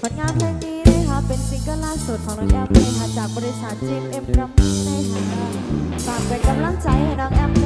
ผลงานเพลงนี้นะคะเป็นซิงเกิลล่าสุดของน้องแอมนะคะจากบริษัทจิมเอ็มรัมนะคะฝากเป็นกำลังใจให้น้องแอม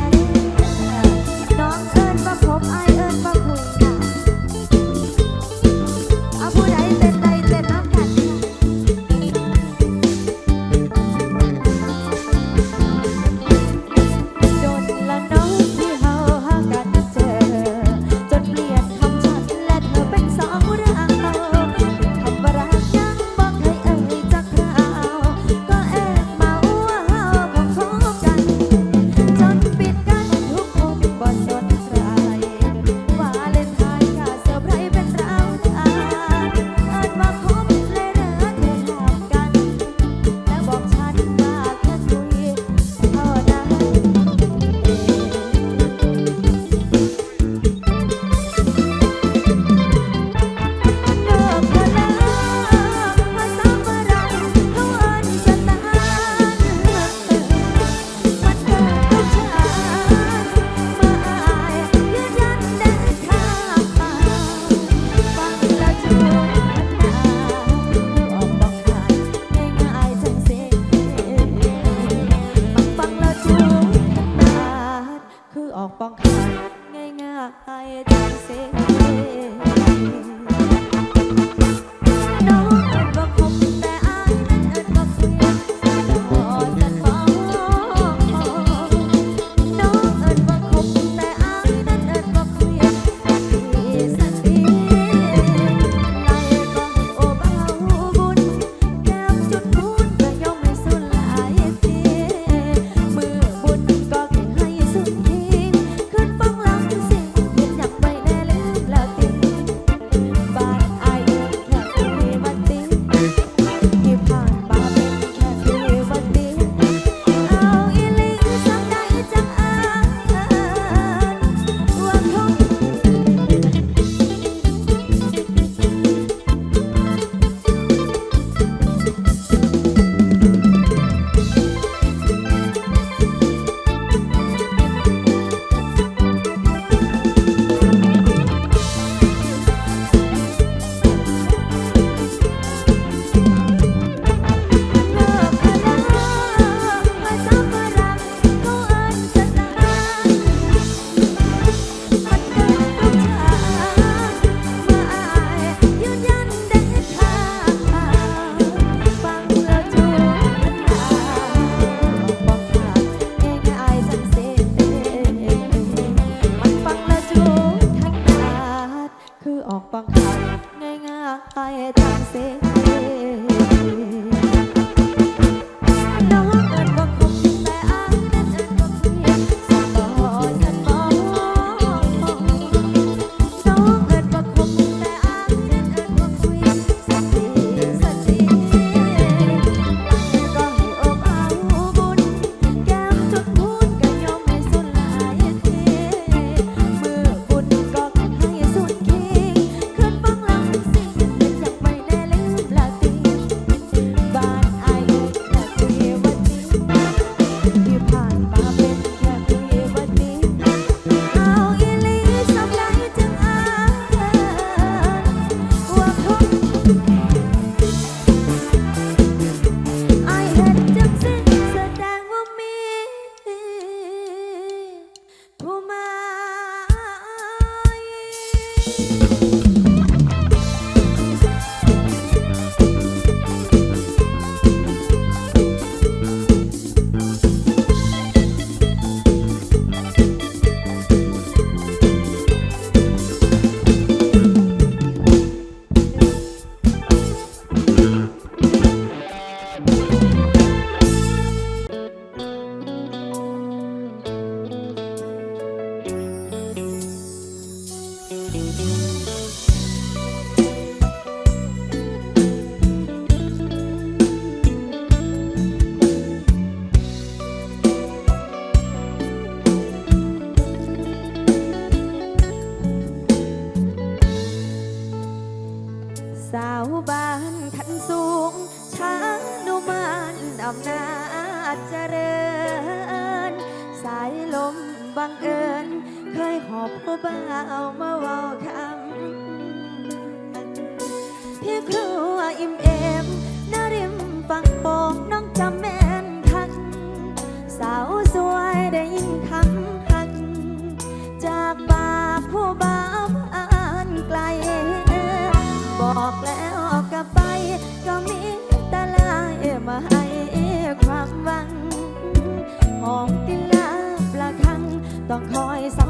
บังเอิญ เคยหอบผู้บ่าเอามาว้าคำเพี่ครัวอิ่มเอมนาริมฟังโปกน้องจำแม่นคัก สาวสวยได้ยินคำหันจากปากผู้บ่าวอ่านไกล บอกแล้วกลับไปก็มี ต้องคอยสั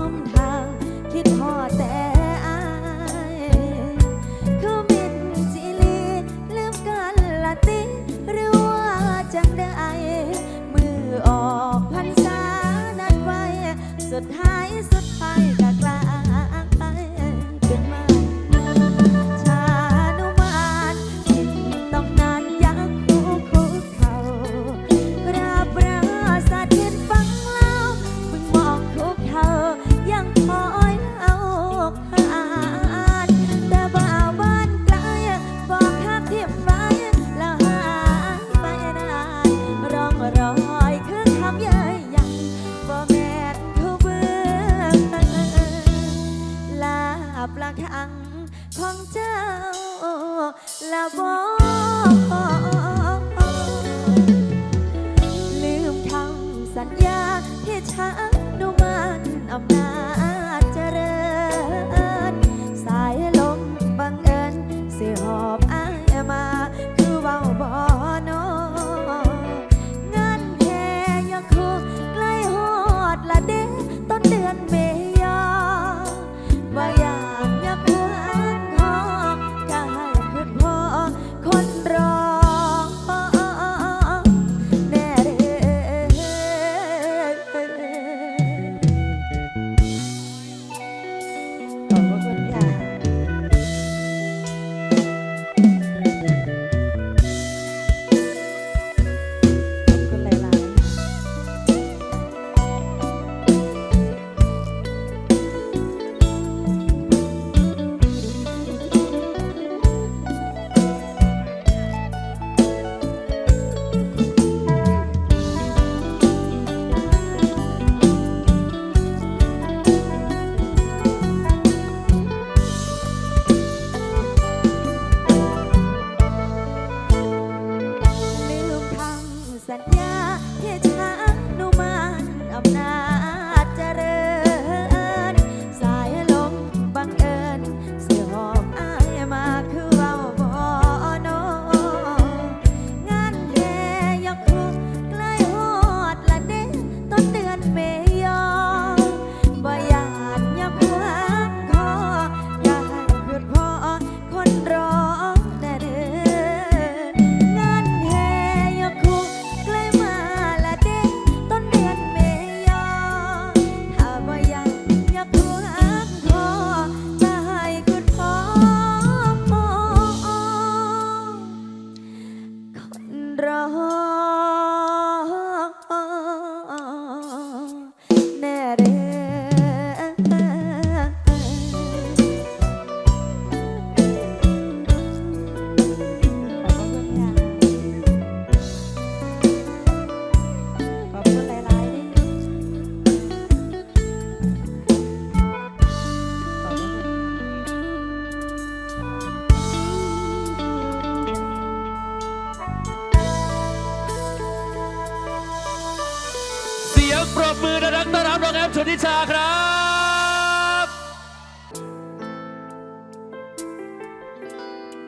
ละบ่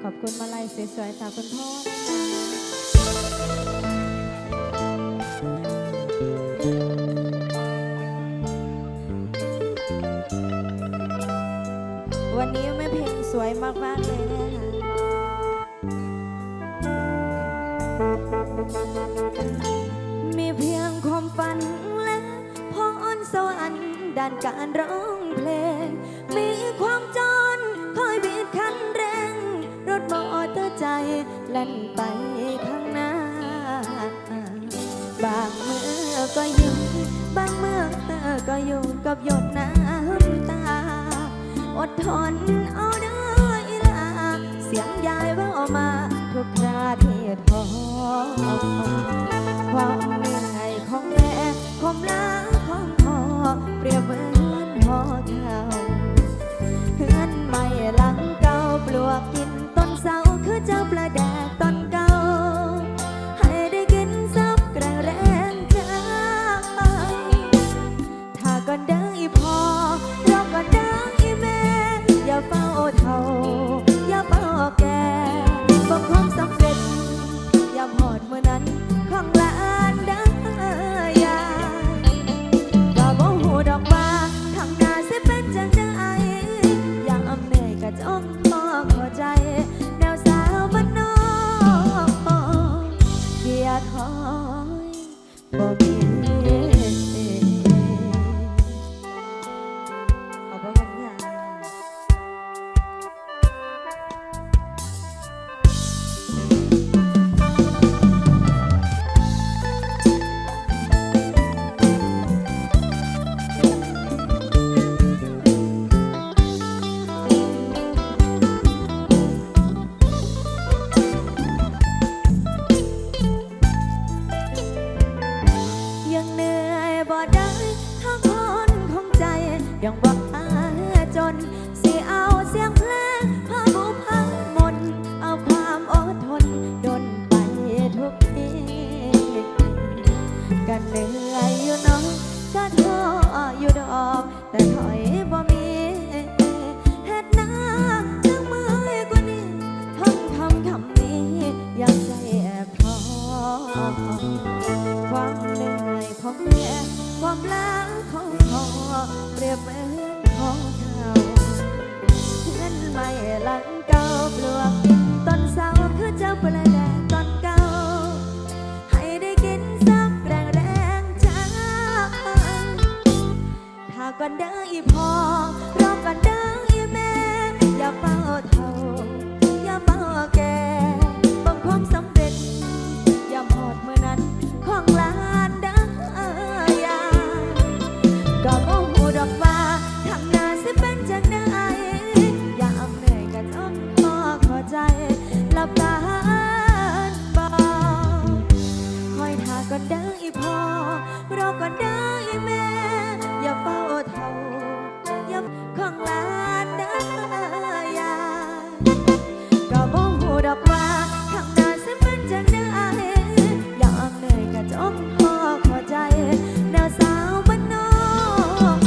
ขอบคุณมาลัยสวยๆจากคุณพ่อวันนี้แม่เพลงสวยมากๆเลยนะคะมีเพียงความฝันและพออ่อนสวรรค์ด้านการร้องเพลง มีความจำ แล่นไปข้างหน้า บางเมื่อก็ยิ้มบางเมื่อก็อยู่กับหยดน้ำตา อดทนเอาด้ลาเสียงยายว่ามา ทุกคราที่ท้อความ ใจลับตาบาคอยทาก็เด้ออีพอรอก็เด้ออีแม่ อย่าเฝ้าเท่าอย่าของลาเด้ยาก็บ่หูดอกว่าข้างหน้าสิมันจะได้อยากเหนื่อยก็จมพอเข้ใจแนวสาวบ้านนอก